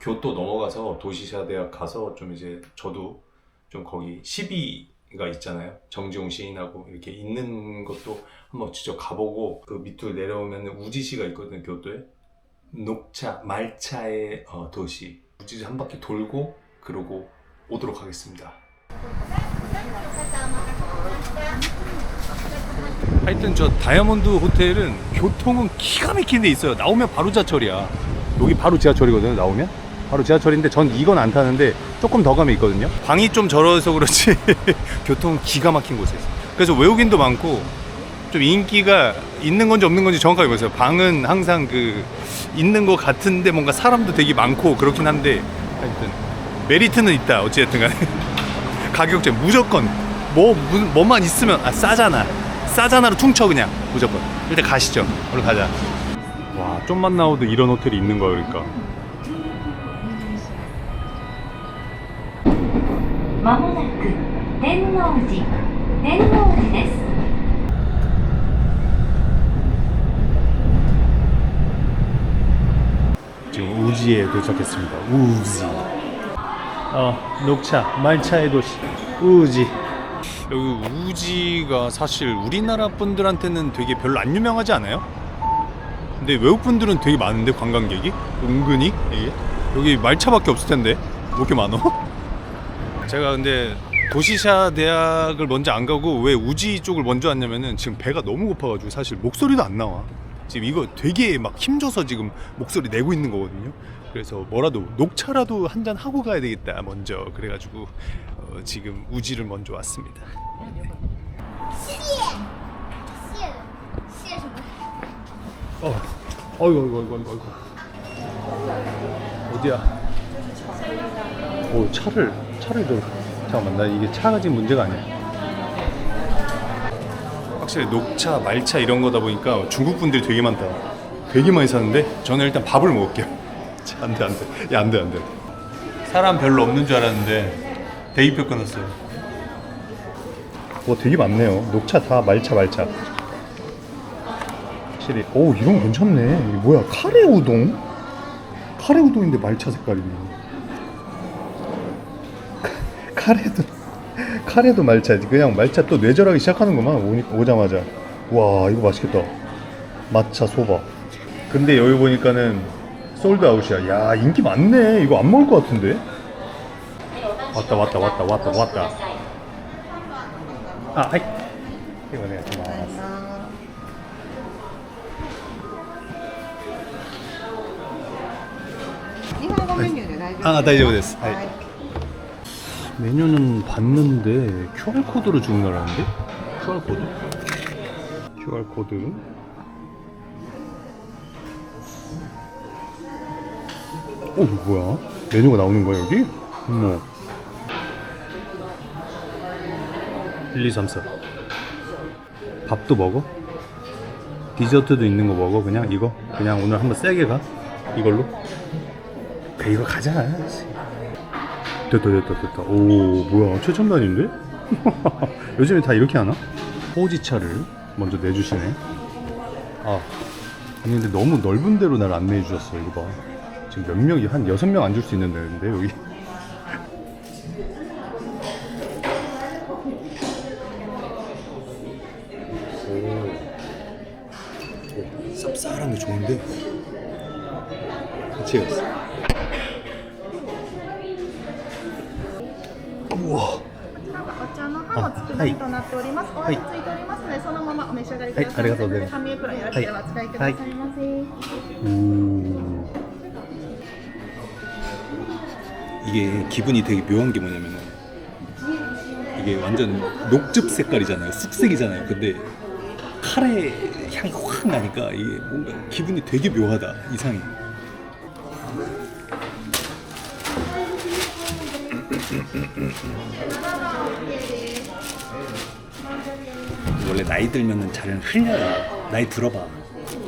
교토 넘어가서 도시샤 대학 가서 좀 이제 저도 좀 거기 시비가 있잖아요. 정지용 시인하고 이렇게 있는 것도 한번 직접 가보고 그 밑으로 내려오면 우지시가 있거든요. 교토에 녹차 말차의 어, 도시 우지시 한 바퀴 돌고 그러고 오도록 하겠습니다. 하여튼 저 다이아몬드 호텔은 교통은 기가 막힌 데 있어요. 나오면 바로 지하철이야. 여기 바로 지하철이거든요. 나오면 바로 지하철인데 전 이건 안 타는데 조금 더 가면 있거든요. 방이 좀 절어서 그렇지 교통은 기가 막힌 곳에 있어요. 그래서 외국인도 많고 좀 인기가 있는 건지 없는 건지 정확하게 모르겠어요. 방은 항상 그 있는 것 같은데 뭔가 사람도 되게 많고 그렇긴 한데 하여튼 메리트는 있다. 어찌됐든 간에 가격제 무조건 뭐 무- 뭐만 있으면 아 싸잖아 싸잖아로 퉁쳐 그냥 무조건 일단 가시죠 얼른 가자 와 좀만 나오도 이런 호텔이 있는 거야 그러니까 まもなく天王寺天王寺です 지금 우지에 도착했습니다 우지 어 녹차 말차의 도시 우지 여기 우지가 사실 우리나라 분들한테는 되게 별로 안 유명하지 않아요? 근데 외국 분들은 되게 많은데 관광객이 은근히 이게 여기 말차밖에 없을 텐데 왜 이렇게 많어? 제가 근데 도시샤 대학을 먼저 안 가고 왜 우지 쪽을 먼저 왔냐면은 지금 배가 너무 고파가지고 사실 목소리도 안 나와. 지금 이거 되게 막 힘줘서 지금 목소리 내고 있는 거거든요. 그래서 뭐라도 녹차라도 한 잔 하고 가야 되겠다 먼저 그래가지고 어, 지금 우지를 먼저 왔습니다. 谢谢什么？ 어, 어이구, 어이구, 어이구, 어이구, 어이구. 어디야? 오, 차를, 차를 좀. 잠깐만, 나 이게 차가 지금 문제가 아니야. 확실히 녹차, 말차 이런 거다 보니까 중국 분들이 되게 많다. 되게 많이 사는데 저는 일단 밥을 먹을게요. 자, 안 돼, 안 돼. 야, 안 돼, 안 돼. 사람 별로 없는 줄 알았는데 대기표 끊었어요. 와, 되게 많네요. 녹차 다 말차, 말차. 확실히 오 이런 거 괜찮네 이게 뭐야 카레 우동? 카레 우동인데 말차 색깔이네 카레도 카레도 말차지 그냥 말차 또 뇌절하기 시작하는구만 오니, 오자마자 와 이거 맛있겠다 마차 소바 근데 여기 보니까는 솔드아웃이야 야 인기 많네 이거 안 먹을 것 같은데 왔다 왔다 왔다 왔다 왔다 아 하이 이거 내가 좀 알았어 日本語メニューで大丈夫ですか。あ大丈夫ですはいはい 메뉴는 봤는데 QR 코드로 주문하라는데? QR 코드? QR 코드. 오 이거 뭐야? 메뉴가 나오는 거야 여기? 어머. 1, 2, 3, 4. 밥도 먹어? 디저트도 있는 거 먹어 그냥 이거? 그냥 오늘 한번 세게 가? 이걸로? 그래 이거 가자 됐다 됐다 됐다. 오 뭐야 최첨단인데? 요즘에 다 이렇게 하나? 호지차를 먼저 내주시네. 아. 아니 근데 너무 넓은 데로 날 안내해 주셨어 이거 봐. 지금 몇 명이 한 여섯 명 앉을 수 있는 데인데 여기. 오. 쌉쌀한 게 좋은데? 같이 갔어 はい味ついておりますので、そのままお召し上がりください。はいありがとうございます紙エプロンよろしければお使いくださいませ。 오. 이게 기분이 되게 묘한 게 뭐냐면은 이게 완전 녹즙 색깔이잖아요. 쑥색이잖아요. 근데 카레 향이 확 나니까 이게 뭔가 기분이 되게 묘하다. 이상해. 원래 나이 들면은 잘 흘려요. 나이 들어봐.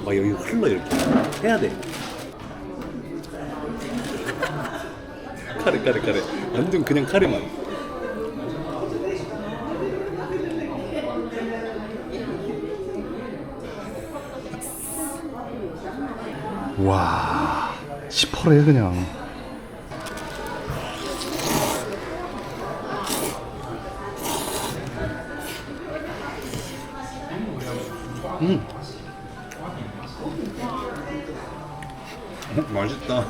막 여기 흘러 이렇게 해야 돼. 카레 카레 카레. 완전 그냥 카레만. 와 시퍼래 그냥. 음. 어, 맛있다.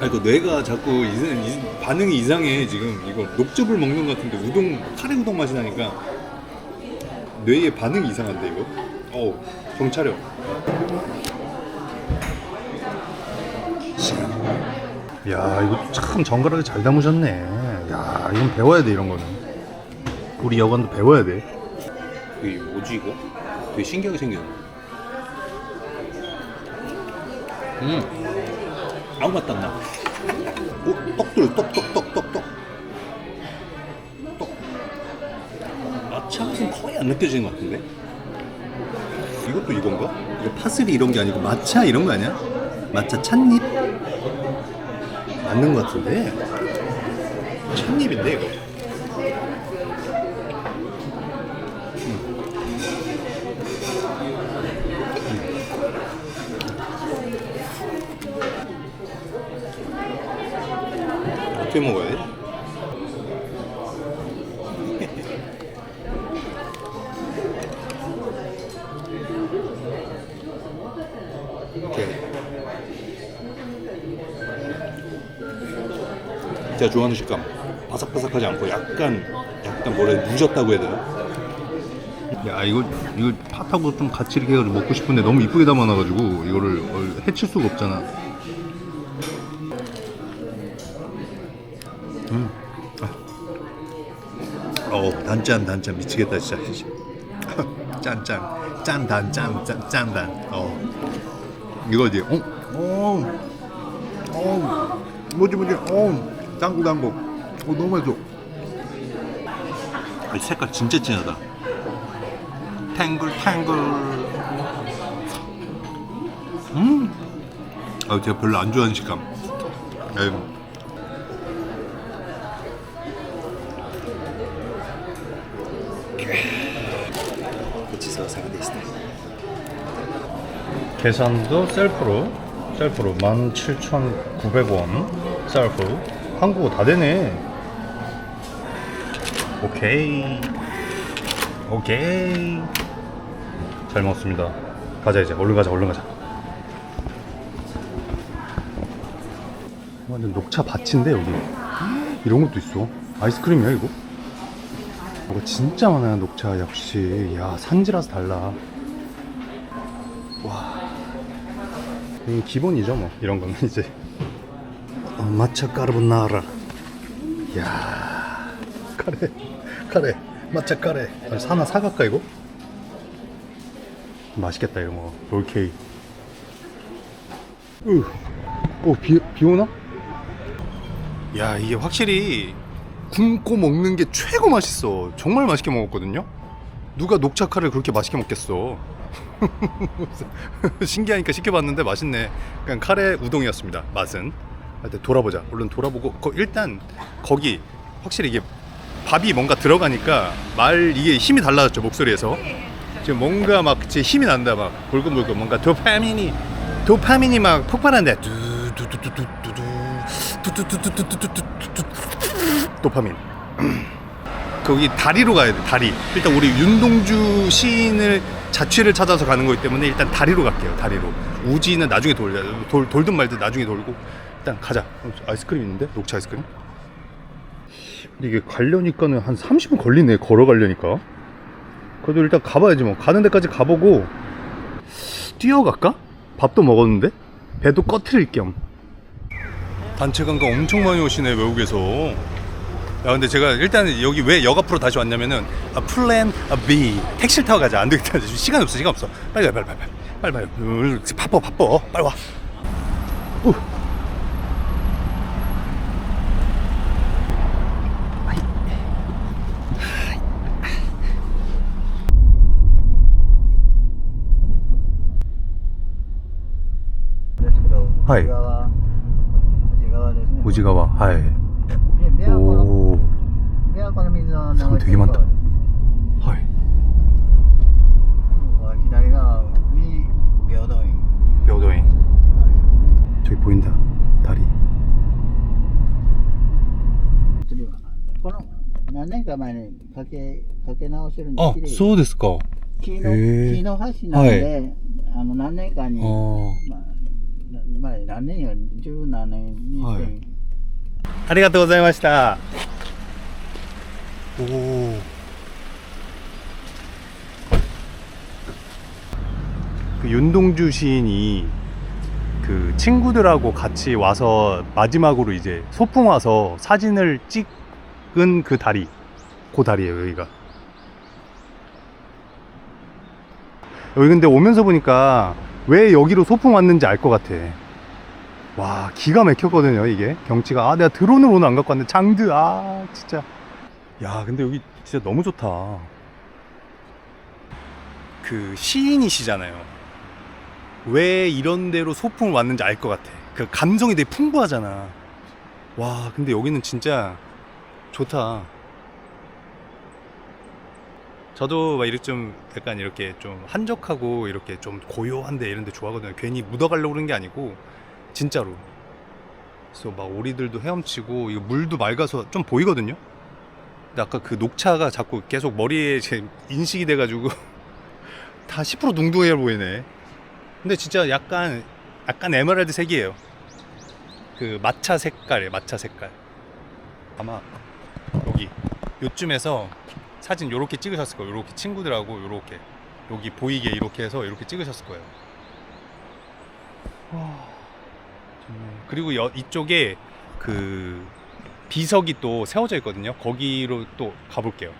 아, 이거 뇌가 자꾸 이상, 이- 반응이 이상해 지금 이거 녹즙을 먹는 것 같은데 우동 카레 우동 맛이 나니까 뇌의 반응이 이상한데 이거. 어우 정차려. 야 이거 참 정갈하게 잘 담으셨네. 야 이건 배워야 돼 이런 거는. 우리 여관도 배워야 돼. 이게 뭐지 이거? 되게 신기하게 생겼네. 음, 아무 맛도 안 나. 오, 떡들, 떡, 떡, 떡, 떡, 떡. 떡. 마차 맛은 거의 안 느껴지는 것 같은데? 이것도 이건가? 이거 파슬리 이런 게 아니고 마차 이런 거 아니야? 마차 찻잎? 맞는 것 같은데? 찻잎인데 이거? 제가 좋아하는 식감 바삭바삭하지 않고 약간 약간 돼? 무졌다고 해야 되나? 야 이거 이거 팥하고 좀 같이 이렇게 해가지고 먹고 싶은데 너무 이쁘게 담아놔가지고 이거를 어, 해칠 수가 없잖아. 음. 아. 어 단짠 단짠 미치겠다 진짜. 짠짠 짠단 짠짠 짠단. 어 이거지. 어? 어. 어. 뭐지 뭐지. 어. 당구 당구. 어 너무 맛있어. 아, 색깔 진짜 진하다. 탱글 탱글. 음. 아 제가 별로 안 좋아하는 식감. 음. 계산도 셀프로 셀프로 17,900원 셀프 한국어 다 되네. 오케이. 오케이. 잘 먹었습니다. 가자 이제. 얼른 가자 얼른 가자. 완전 녹차 밭인데 여기. 이런 것도 있어? 아이스크림이야 이거? 이거 진짜 많아요 녹차 역시. 야 산지라서 달라. 와. 기본이죠 뭐. 이런 거는 이제. 어, 마차 까르보나라. 야 카레 카레 마차 카레. 아, 하나 사갈까 이거? 맛있겠다 이거 뭐. 롤케이크 으, 오, 비, 비 오나? 야 이게 확실히 굶고 먹는 게 최고 맛있어. 정말 맛있게 먹었거든요? 누가 녹차카를 그렇게 맛있게 먹겠어? 신기하니까 시켜봤는데 맛있네. 그냥 카레 우동이었습니다 맛은 하여튼 돌아보자 얼른 돌아보고 거- 일단 거기 확실히 이게 밥이 뭔가 들어가니까 말 이게 힘이 달라졌죠 목소리에서 지금 뭔가 막 제 힘이 난다 막 불끈불끈 뭔가 도파민이 도파민이 막 폭발한다 두두두두두두 두두두두두두두두 도파민 거기 다리로 가야 돼 다리 일단 우리 윤동주 시인을 자취를 찾아서 가는 거기 때문에 일단 다리로 갈게요 다리로 우지는 나중에 돌려 돌, 돌든 말든 나중에 돌고 일단 가자 아이스크림 있는데 녹차 아이스크림 근데 이게 가려니까는 한 30분 걸리네 걸어 가려니까 그래도 일단 가봐야지 뭐 가는 데까지 가보고 뛰어갈까? 밥도 먹었는데 배도 꺼트릴 겸 단체 관광 엄청 많이 오시네 외국에서 야 근데 제가 일단 여기 왜 역 앞으로 다시 왔냐면은 아, 플랜 아, B 택시를 타고 가자 안 되겠다 지금 시간 없어 시간 없어 빨리 가 빨리 빨리 빨리 빨리 빨리 빨리 바빠 바빠 빨리 와 우. 宇治川はい。おお琵琶湖の水流れてはい。左側に平等院。平等院。この何年か前にかけかけ直してるんであそうですか。木の木の橋なんで、はい、あの何年かにあ、ま、何年や十何年に、はい。 아리가또 고자이마시타 오그 윤동주 시인이 그 친구들하고 같이 와서 마지막으로 이제 소풍 와서 사진을 찍은 그 다리 그 다리예요 여기가. 여기 근데 오면서 보니까 왜 여기로 소풍 왔는지 알 것 같아 와 기가 막혔거든요 이게. 경치가. 아 내가 드론으로는 안 갖고 왔는데 장드. 아 진짜. 야 근데 여기 진짜 너무 좋다. 그 시인이시잖아요. 왜 이런 데로 소풍을 왔는지 알 것 같아. 그 감성이 되게 풍부하잖아. 와 근데 여기는 진짜 좋다. 저도 막 이렇게 좀 약간 이렇게 좀 한적하고 이렇게 좀 고요한데 이런 데 좋아하거든요. 괜히 묻어가려고 그런 게 아니고 진짜로. 그래서 막 오리들도 헤엄치고 이거 물도 맑아서 좀 보이거든요. 근데 아까 그 녹차가 자꾸 계속 머리에 제 인식이 돼가지고 다 10% 둥둥해 보이네. 근데 진짜 약간 약간 에메랄드 색이에요. 그 matcha 색깔이에요. matcha 색깔. 아마 여기 요쯤에서 사진 요렇게 찍으셨을 거예요. 요렇게 친구들하고 요렇게 여기 보이게 이렇게 해서 이렇게 찍으셨을 거예요. 와. 그리고 여, 이쪽에 그 비석이 또 세워져 있거든요. 거기로 또 가볼게요.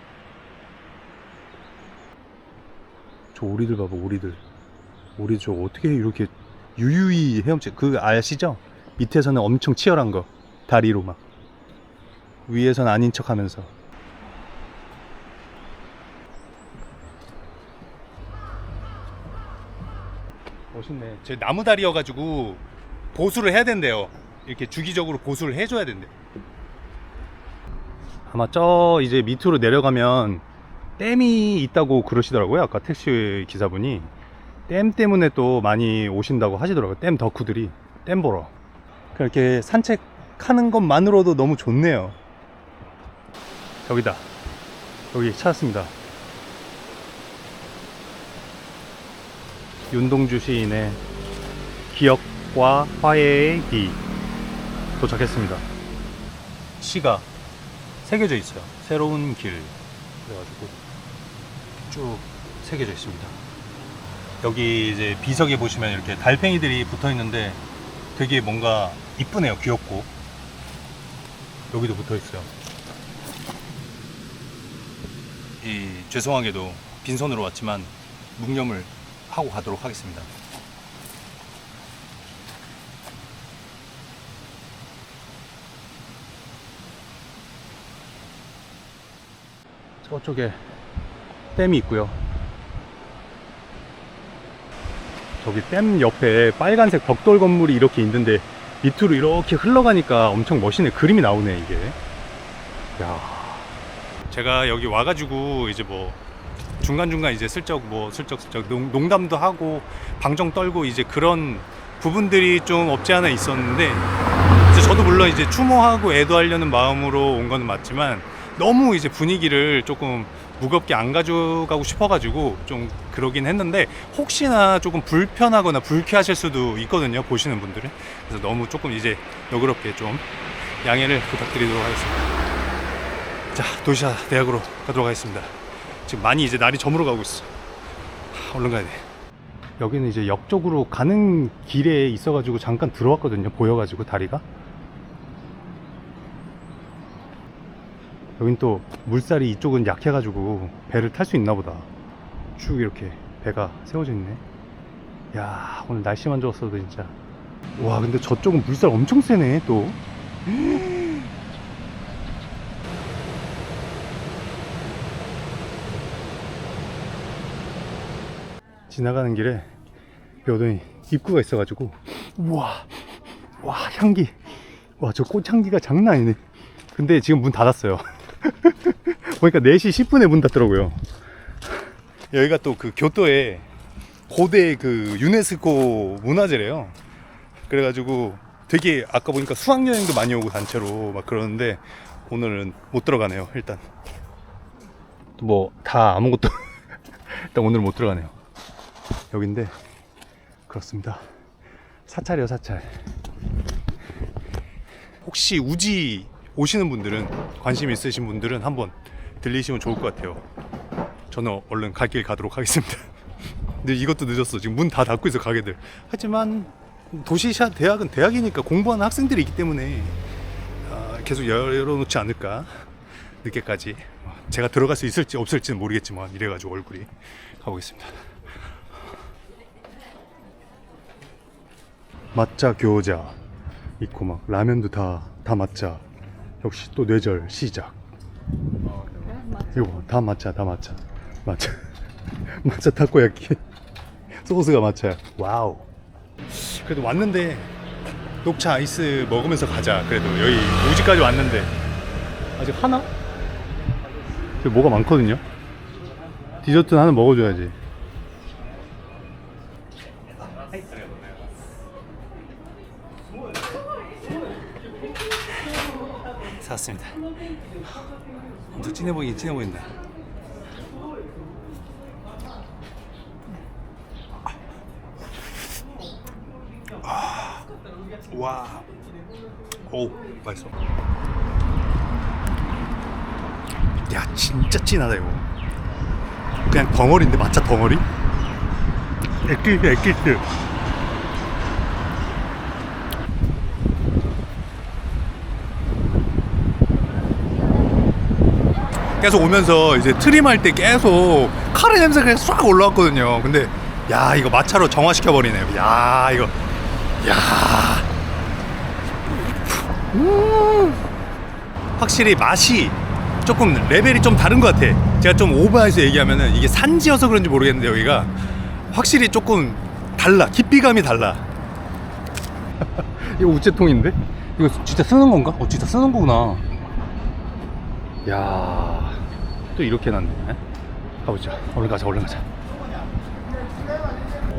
저 오리들 봐봐, 오리들. 오리 저 어떻게 이렇게 유유히 헤엄치? 그 아시죠? 밑에서는 엄청 치열한 거 다리로 막 위에서는 아닌 척하면서. 멋있네. 제 나무 다리여가지고 보수를 해야 된대요. 이렇게 주기적으로 보수를 해줘야 된대. 아마 저 이제 밑으로 내려가면 댐이 있다고 그러시더라고요. 아까 택시 기사분이 댐 때문에 또 많이 오신다고 하시더라고요. 댐 덕후들이 댐 보러. 그렇게 산책하는 것만으로도 너무 좋네요. 여기다. 여기 찾았습니다. 윤동주 시인의 기억 과 화해의 기 도착했습니다. 시가 새겨져 있어요. 새로운 길 그래가지고 쭉 새겨져 있습니다. 여기 이제 비석에 보시면 이렇게 달팽이들이 붙어 있는데 되게 뭔가 이쁘네요. 귀엽고 여기도 붙어 있어요. 이 죄송하게도 빈손으로 왔지만 묵념을 하고 가도록 하겠습니다. 저쪽에 댐이 있고요. 저기 댐 옆에 빨간색 벽돌 건물이 이렇게 있는데 밑으로 이렇게 흘러가니까 엄청 멋있네. 그림이 나오네, 이게. 야. 제가 여기 와가지고 이제 뭐 중간중간 이제 슬쩍 뭐 슬쩍 슬쩍 농, 농담도 하고 방정 떨고 이제 그런 부분들이 좀 없지 않아 있었는데 저도 물론 이제 추모하고 애도하려는 마음으로 온 거는 맞지만 너무 이제 분위기를 조금 무겁게 안 가져가고 싶어가지고 좀 그러긴 했는데 혹시나 조금 불편하거나 불쾌하실 수도 있거든요 보시는 분들은. 그래서 너무 조금 이제 너그럽게 좀 양해를 부탁드리도록 하겠습니다. 자 도시아 대학으로 가도록 하겠습니다. 지금 많이 이제 날이 저물어 가고 있어. 하, 얼른 가야 돼. 여기는 이제 역 쪽으로 가는 길에 있어가지고 잠깐 들어왔거든요 보여가지고 다리가 여긴 또 물살이 이쪽은 약해가지고 배를 탈 수 있나 보다. 쭉 이렇게 배가 세워져 있네. 야 오늘 날씨만 좋았어도 진짜. 와 근데 저쪽은 물살 엄청 세네 또. 지나가는 길에 여전히 입구가 있어가지고 우와 와 향기. 와 저 꽃향기가 장난 아니네. 근데 지금 문 닫았어요 보니까 4시 10분에 문 닫더라고요 여기가 또 그 교토에 고대 그 유네스코 문화재래요 그래가지고 되게 아까 보니까 수학여행도 많이 오고 단체로 막 그러는데 오늘은 못 들어가네요. 일단 뭐 다 아무것도 일단 오늘은 못 들어가네요. 여긴데 그렇습니다. 사찰이요 사찰. 혹시 우지 오시는 분들은 관심 있으신 분들은 한번 들리시면 좋을 것 같아요. 저는 얼른 갈 길 가도록 하겠습니다. 근데 이것도 늦었어. 지금 문 다 닫고 있어 가게들. 하지만 도시샤 대학은 대학이니까 공부하는 학생들이 있기 때문에 아, 계속 열어놓지 않을까 늦게까지 제가 들어갈 수 있을지 없을지는 모르겠지만 이래가지고 얼굴이 가보겠습니다. 맛자 교자 있고 막 라면도 다 다 맛자 역시 또 네 뇌절 시작. 이거 다 맞자 다 맞자. 맞자. 맞자 타코야끼 소스가 맞자 와우. 그래도 왔는데 녹차 아이스 먹으면서 가자. 그래도 여기 오지까지 왔는데. 아직 하나? 뭐가 많거든요? 디저트 하나 먹어줘야지. 엄청 진해 보이긴 진해 보인다. 아, 와, 오, 맛있어. 야, 진짜 진하다 이거. 그냥 덩어리인데 matcha 덩어리? 액기스 액기스. 계속 오면서 이제 트림할 때 계속 카레 냄새가 그냥 싹 올라왔거든요. 근데 야 이거 마차로 정화시켜 버리네요. 야 이거 야 음. 확실히 맛이 조금 레벨이 좀 다른 것 같아. 제가 좀 오버해서 얘기하면은 이게 산지여서 그런지 모르겠는데 여기가 확실히 조금 달라. 깊이감이 달라. 이거 우체통인데? 이거 진짜 쓰는 건가? 어 진짜 쓰는 거구나. 야, 또 이렇게 해놨네. 가보자. 얼른 가자, 얼른 가자.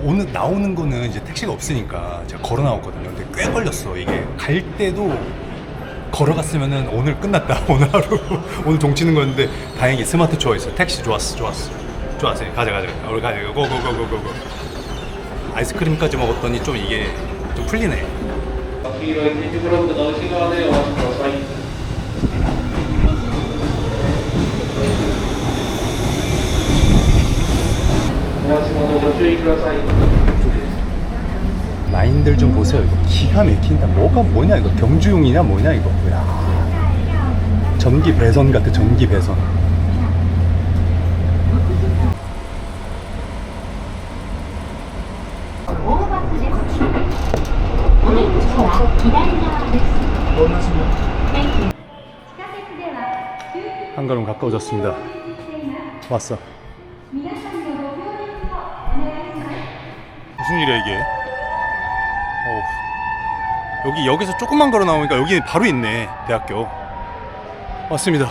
오늘 나오는 거는 이제 택시가 없으니까 제가 걸어 나왔거든요. 근데 꽤 걸렸어. 이게 갈 때도 걸어갔으면은 오늘 끝났다. 오늘 하루 오늘 종치는 거였는데 다행히 스마트 투어 있어. 택시 좋았어, 좋았어, 좋았어. 가자, 가자. 우리 가자. 고고고고고고. 아이스크림까지 먹었더니 좀 이게 좀 풀리네. 라인들 좀 보세요. 이거 기가 막힌다. 뭐가 뭐냐 이거 경주용이냐 뭐냐 이거. 야. 전기 배선 같아. 전기 배선. 한 걸음 가까워졌습니다. 왔어. 무슨 일이야 이게? 어우. 여기 역에서 조금만 걸어 나오니까 여기 바로 있네 대학교. 왔습니다.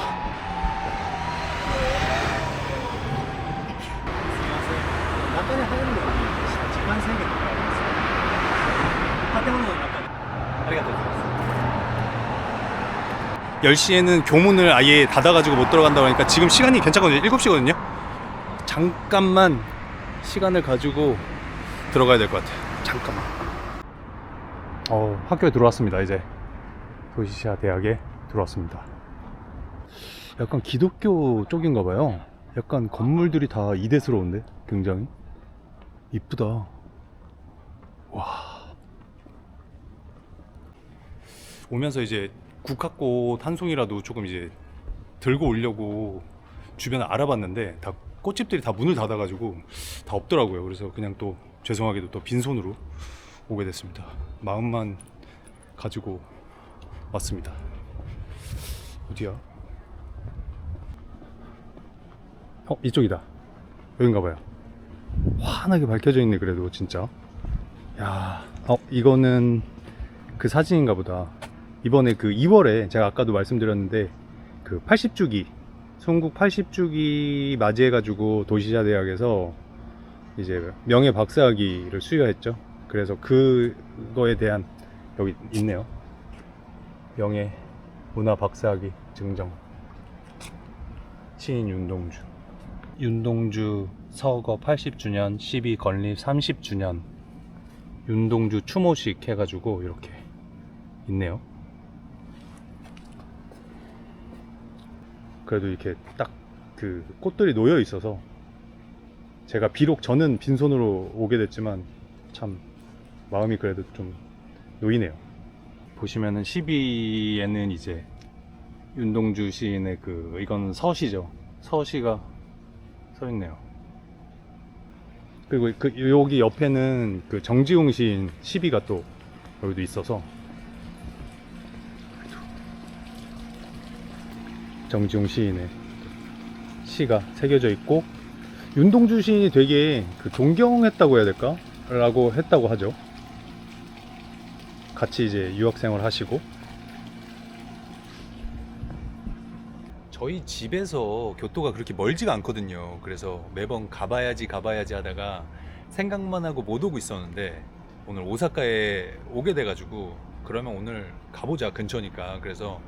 열 시에는 교문을 아예 닫아가지고 못 들어간다고 하니까 지금 시간이 괜찮거든요. 7시거든요. 잠깐만 시간을 가지고 들어가야 될 것 같아요. 잠깐만. 어, 학교에 들어왔습니다. 이제 도시시아 대학에 들어왔습니다. 약간 기독교 쪽인가 봐요. 약간 건물들이 다 이대스러운데 굉장히 이쁘다. 와. 오면서 이제 국화꽃 한 송이라도 조금 이제 들고 오려고 주변을 알아봤는데 다 꽃집들이 다 문을 닫아가지고 다 없더라고요. 그래서 그냥 또 죄송하게도 또 빈손으로 오게 됐습니다. 마음만 가지고 왔습니다. 어디야? 어 이쪽이다. 여긴가 봐요. 환하게 밝혀져 있네 그래도 진짜. 야, 어 이거는 그 사진인가 보다. 이번에 그 2월에 제가 아까도 말씀드렸는데 그 80주기 송국 80주기 맞이해가지고 도시자 대학에서 이제 명예 박사학위를 수여했죠. 그래서 그거에 대한 여기 있네요. 명예 문화 박사학위 증정 시인 윤동주 윤동주 서거 80주년 12 건립 30주년 윤동주 추모식 해가지고 이렇게 있네요 그래도 이렇게 딱 그 꽃들이 놓여 있어서 제가 비록 저는 빈손으로 오게 됐지만 참 마음이 그래도 좀 놓이네요. 보시면은 12에는 이제 윤동주 시인의 그 이건 서시죠. 서시가 써 있네요. 그리고 그 여기 옆에는 그 정지용 시인 12가 또 여기도 있어서 정지용 시인의 시가 새겨져 있고 윤동주 시인이 되게 그 존경했다고 해야 될까? 라고 했다고 하죠. 같이 이제 유학 생활 하시고 저희 집에서 교토가 그렇게 멀지가 않거든요. 그래서 매번 가봐야지 가봐야지 하다가 생각만 하고 못 오고 있었는데 오늘 오사카에 오게 돼가지고 그러면 오늘 가보자 근처니까 그래서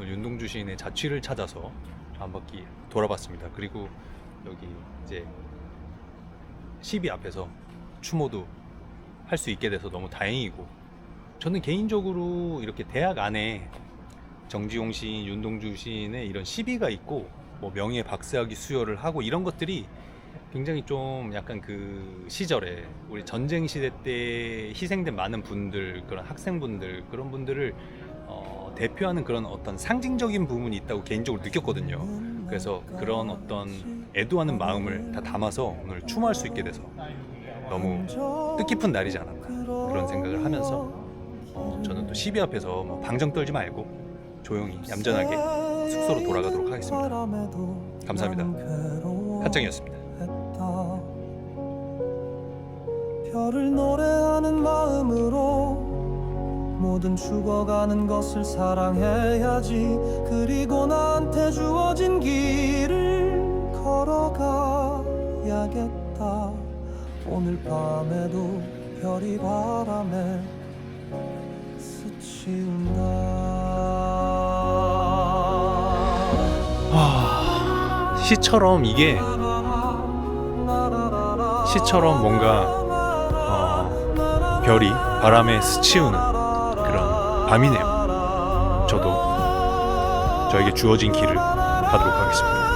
윤동주 시인의 자취를 찾아서 한 바퀴 돌아봤습니다. 그리고 여기 이제 12 앞에서 추모도 할 수 있게 돼서 너무 다행이고 저는 개인적으로 이렇게 대학 안에 정지용 시인, 윤동주 시인의 이런 시비가 있고 뭐 명예 박사학위 수여를 하고 이런 것들이 굉장히 좀 약간 그 시절에 우리 전쟁 시대 때 희생된 많은 분들 그런 학생분들 그런 분들을 어, 대표하는 그런 어떤 상징적인 부분이 있다고 개인적으로 느꼈거든요. 그래서 그런 어떤 애도하는 마음을 다 담아서 오늘 추모할 수 있게 돼서 너무 뜻깊은 날이지 않았나 그런 생각을 하면서 어, 저는 또12 앞에서 뭐 방정 떨지 말고 조용히 얌전하게 숙소로 돌아가도록 하겠습니다. 감사합니다. 한정이었습니다. 별을 노래하는 마음으로 모든 죽어가는 것을 사랑해야지. 그리고 나한테 주어진 길을 걸어가야겠다. 오늘 밤에도 별이 바람에 스친다. 시처럼 이게 시처럼 뭔가 어, 별이 바람에 스치우는 밤이네요. 저도 저에게 주어진 길을 가도록 하겠습니다.